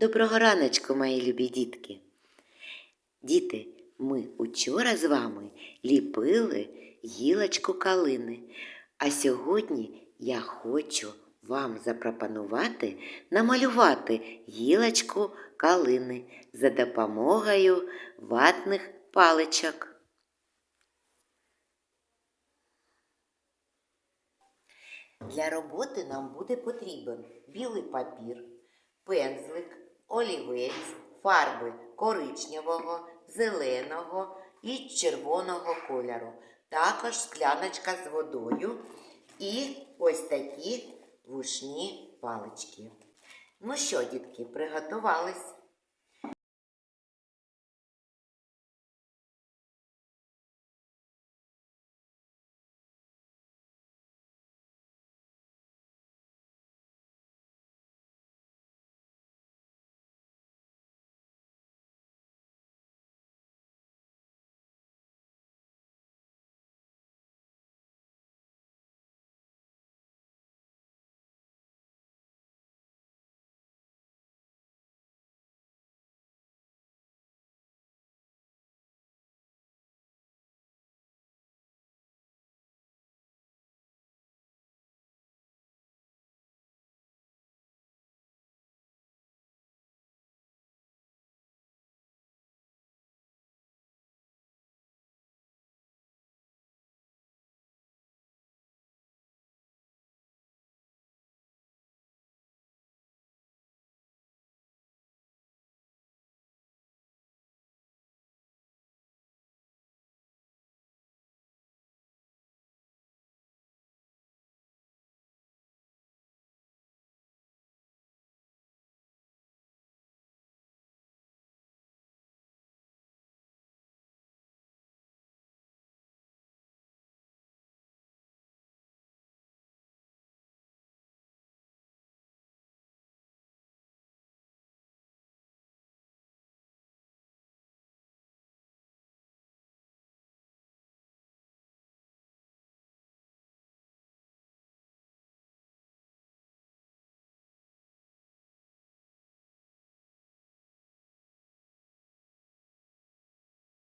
Доброго раночку, мої любі дітки. Діти, ми учора з вами ліпили гілочку калини, а сьогодні я хочу вам запропонувати намалювати гілочку калини за допомогою ватних паличок. Для роботи нам буде потрібен білий папір, пензлик, олівець, фарби коричневого, зеленого і червоного кольору. Також скляночка з водою і ось такі вушні палички. Ну що, дітки, приготувались?